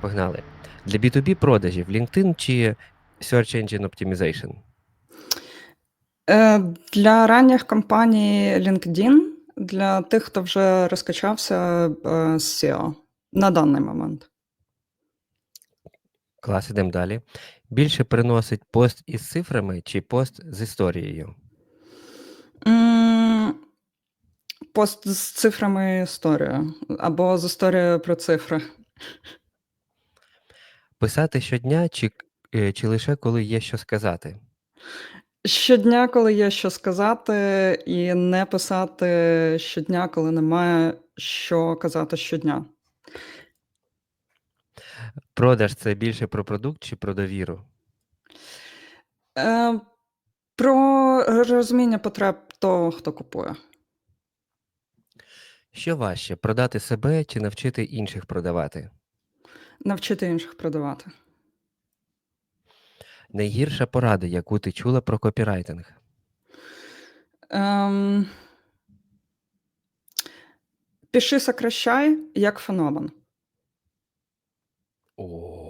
Погнали. Для B2B продажів LinkedIn чи Search Engine Optimization? Е, Для ранніх компаній LinkedIn, для тих, хто вже розкачався е, з SEO на даний момент. Клас, ідемо далі. Більше приносить пост із цифрами чи пост з історією? Пост з цифрами історію або з історією про цифри. Писати щодня чи, е, чи лише коли є що сказати? Щодня, коли є що сказати, і не писати щодня, коли немає що казати щодня. Продаж це більше про продукт чи про довіру? Е, Про розуміння потреб того, хто купує. Що важче продати себе чи навчити інших продавати? Навчити інших продавати. Найгірша порада, яку ти чула про копірайтинг? Ем, Пиши сокращай, як феномен. О,